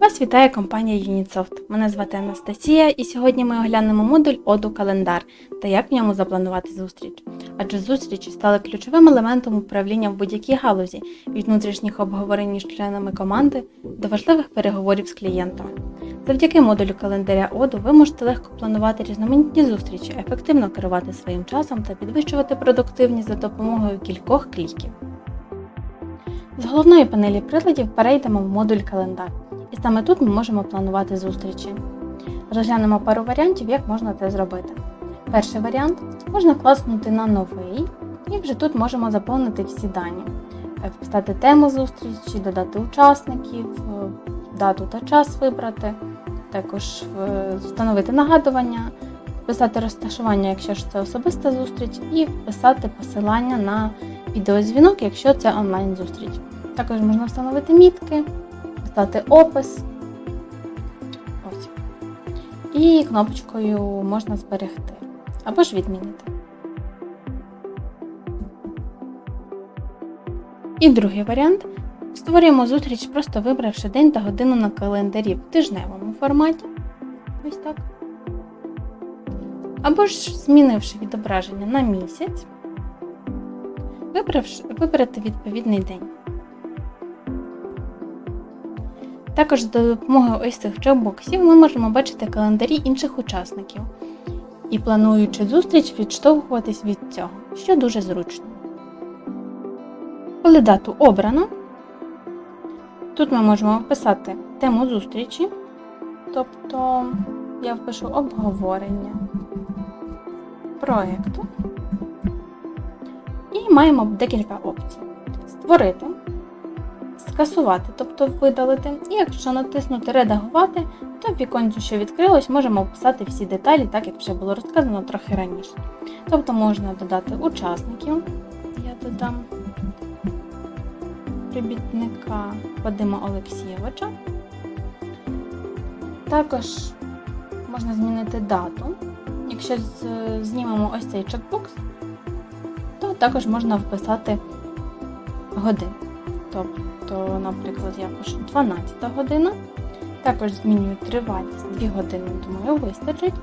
Вас вітає компанія Unitsoft. Мене звати Анастасія, і сьогодні ми оглянемо модуль Оду Календар та як в ньому запланувати зустріч. Адже зустрічі стали ключовим елементом управління в будь-якій галузі від внутрішніх обговорень між членами команди до важливих переговорів з клієнтами. Завдяки модулю календаря Оду ви можете легко планувати різноманітні зустрічі, ефективно керувати своїм часом та підвищувати продуктивність за допомогою кількох кліків. З головної панелі приладів перейдемо в модуль календар. І саме тут ми можемо планувати зустрічі. Розглянемо пару варіантів, як можна це зробити. Перший варіант можна класнути на новий, і вже тут можемо заповнити всі дані, Е, вписати тему зустрічі, додати учасників, е, дату та час вибрати, також е, встановити нагадування, вписати розташування, якщо ж це особиста зустріч, і вписати посилання на відеозвінок, якщо це онлайн-зустріч. Також можна встановити мітки, вписати опис. Ось. І кнопочкою можна зберегти або ж відмінити. І другий варіант. Створюємо зустріч, просто вибравши день та годину на календарі в тижневому форматі. Ось так. Або ж змінивши відображення на місяць, вибравши, вибрати відповідний день. Також за допомогою ось цих джекбоксів ми можемо бачити календарі інших учасників і, плануючи зустріч, відштовхуватись від цього, що дуже зручно. Коли дату обрано, тут ми можемо вписати тему зустрічі, тобто я впишу обговорення проєкту. І маємо декілька опцій: створити, скасувати, тобто видалити. І якщо натиснути Редагувати, то в віконцю, що відкрилось, можемо вписати всі деталі, так як вже було розказано трохи раніше. Тобто можна додати учасників. Я додам робітника Вадима Олексійовича. Також можна змінити дату. Якщо знімемо ось цей чекбокс, то також можна вписати годин. Тобто, наприклад, я пишу 12 година. Також змінюю тривалість 2 години, думаю, вистачить.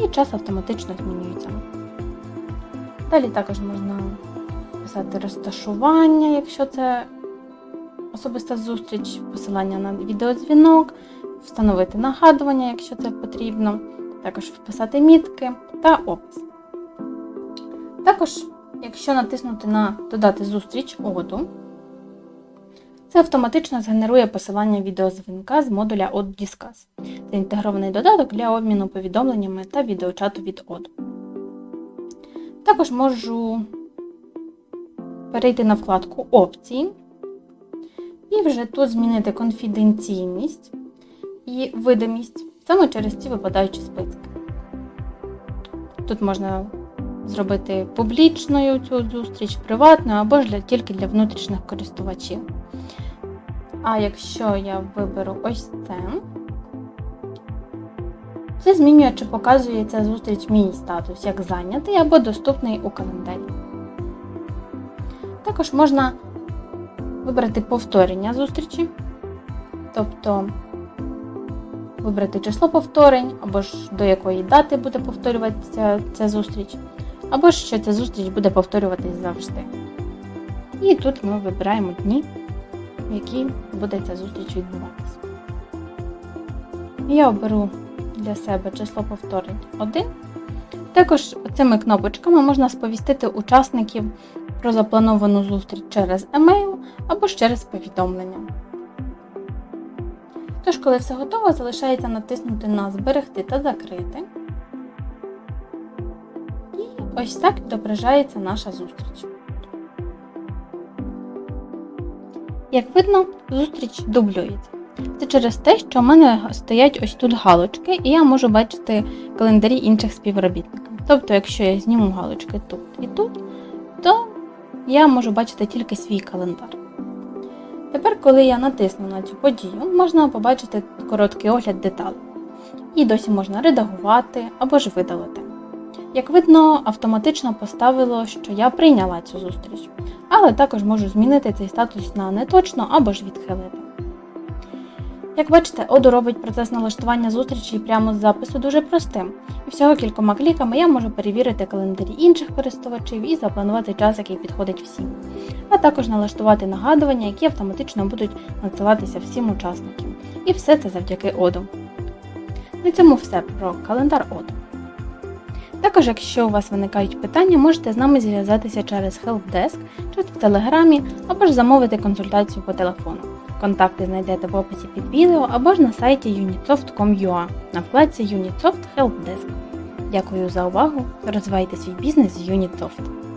І час автоматично змінюється. Далі також можна писати розташування, якщо це особиста зустріч, посилання на відеодзвінок, встановити нагадування, якщо це потрібно, також вписати мітки та опис. Також, якщо натиснути на Додати зустріч оду, це автоматично згенерує посилання відеозвінка з модуля Od Discuss. Це інтегрований додаток для обміну повідомленнями та відеочату від Оду. Також можу перейти на вкладку Опції і вже тут змінити конфіденційність і видимість саме через ці випадаючі списки. Тут можна зробити публічною цю зустріч, приватною або ж для, тільки для внутрішніх користувачів. А якщо я виберу ось це, це змінює, чи показує ця зустріч мій статус як зайнятий або доступний у календарі. Також можна вибрати повторення зустрічі, тобто вибрати число повторень, або ж до якої дати буде повторюватися ця зустріч, або ж що ця зустріч буде повторюватись завжди. І тут ми вибираємо дні, в які буде ця зустріч відбуватися. Я оберу для себе число повторень 1. Також цими кнопочками можна сповістити учасників про заплановану зустріч через емейл або ж через повідомлення. Тож, коли все готово, залишається натиснути на Зберегти та закрити. І ось так відображається наша зустріч. Як видно, зустріч дублюється. Це через те, що в мене стоять ось тут галочки, і я можу бачити календарі інших співробітників. Тобто, якщо я зніму галочки тут і тут, то я можу бачити тільки свій календар. Тепер, коли я натисну на цю подію, можна побачити короткий огляд деталей. І досі можна редагувати або ж видалити. Як видно, автоматично поставило, що я прийняла цю зустріч, але також можу змінити цей статус на неточно або ж відхилити. Як бачите, Odoo робить процес налаштування зустрічей прямо з запису дуже простим, і всього кількома кліками я можу перевірити календарі інших користувачів і запланувати час, який підходить всім, а також налаштувати нагадування, які автоматично будуть надсилатися всім учасникам. І все це завдяки Odoo. На цьому все про календар Odoo. Також, якщо у вас виникають питання, можете з нами зв'язатися через Helpdesk, чи в Телеграмі, або ж замовити консультацію по телефону. Контакти знайдете в описі під відео або ж на сайті unitsoft.com.ua на вкладці Unitsoft Helpdesk. Дякую за увагу! Розвивайте свій бізнес з Unitsoft.